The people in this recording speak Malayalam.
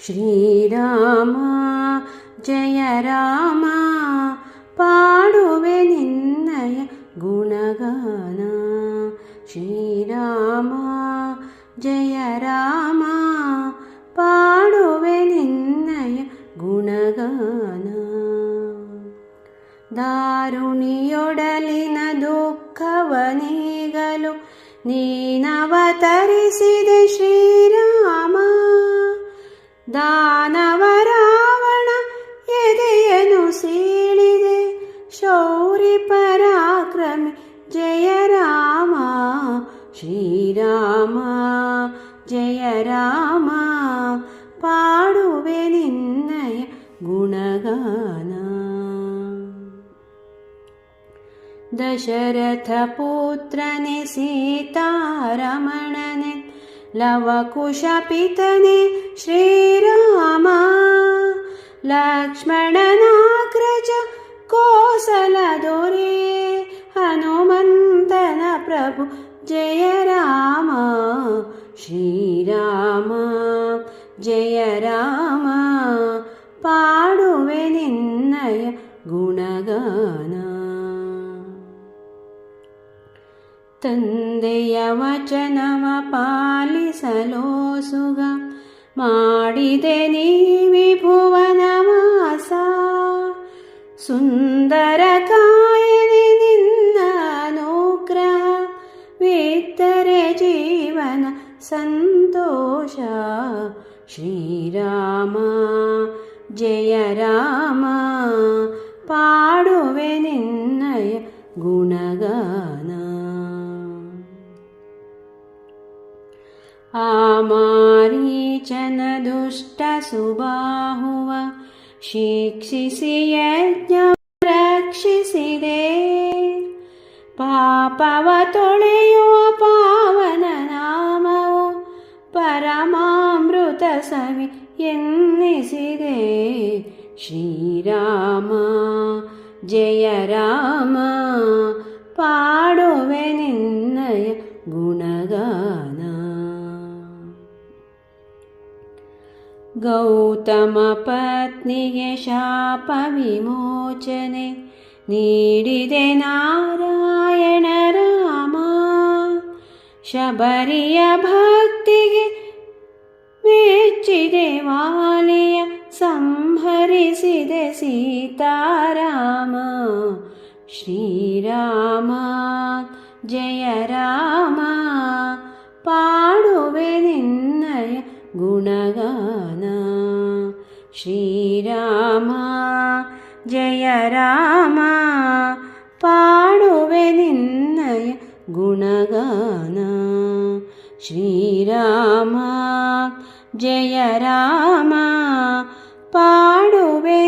ശ്രീരാമ ജയ രാമ പാടുവെ നിന്നയ ഗുണഗാന ശ്രീരാമ ജയ രാമ പാടുവെ നിന്നയ ഗുണഗാന ದಾರುಣಿಯೊಡಲಿನ ದುಃಖವನೀಗಲು ನೀನವತರಿಸಿದೆ ಶ್ರೀರಾಮ ದಾನವ ರಾವಣ ಎದೆಯನು ಸೀಳಿದೆ ಶೌರಿ ಪರಾಕ್ರಮಿ ಜಯ ರಾಮ ಶ್ರೀರಾಮ ಜಯ ರಾಮ ಪಾಡುವೆ ನಿನ್ನಯ ಗುಣಗಾನ ദശരഥപുത്രനെ സീതാരമണനെ लवकुशपितने श्रीराम लक्ष्मणनाग्रज कोसलदोरे हनुमन्तन प्रभु जय राम श्रीराम जय राम पाडुवे निन्नय गुणगाना। ತಂದೆಯ ವಚನವ ಪಾಲಿಸಲೋಸುಗ ಮಾಡಿದೆ ನೀ ವಿಭುವನ ವಾಸ ಸುಂದರ ಕಾಯನೆ ನಿನ್ನ ಅನುಗ್ರಹ ವಿತ್ತರೆ ಜೀವನ ಸಂತೋಷ ಶ್ರೀರಾಮ ಜಯ ರಾಮ ಪಾಡುವೆ ನಿನ್ನಯ ಗುಣಗಾನ ಆಮಾರೀಚನ ದುಷ್ಟ ಸುಬಾಹುವ ಶಿಕ್ಷಿಸಿ ಯಜ್ಞ ರಕ್ಷಿಸಿದೆ ಪಾಪವ ತೊಳೆಯುವ ಪಾವನ ನಾಮವು ಪರಮಾಮೃತ ಸವಿ ಎನ್ನಿಸಿದೆ ಶ್ರೀರಾಮ ಜಯ ರಾಮ ಪಾಡುವೆ ನಿನ್ನಯ ಗುಣಗಾನ ಗೌತಮ ಪತ್ನಿಗೆ ಶಾಪ ವಿಮೋಚನೆ ನೀಡಿದೆ ನಾರಾಯಣ ರಾಮ ಶಬರಿಯ ಭಕ್ತಿಗೆ ಮೆಚ್ಚಿದೆ ವಾಲಿಯ ಸಂಹರಿಸಿದೆ ಸೀತಾರಾಮ ಶ್ರೀರಾಮ ಜಯ ರಾಮ ಪಾಡುವೆ ನಿನ್ನಯ ശ്രീരാമ ജയ രാമ പാടുവെ നിന്നയ ഗുണഗാന. ശ്രീരാമ ജയ രാമ പാടുവെ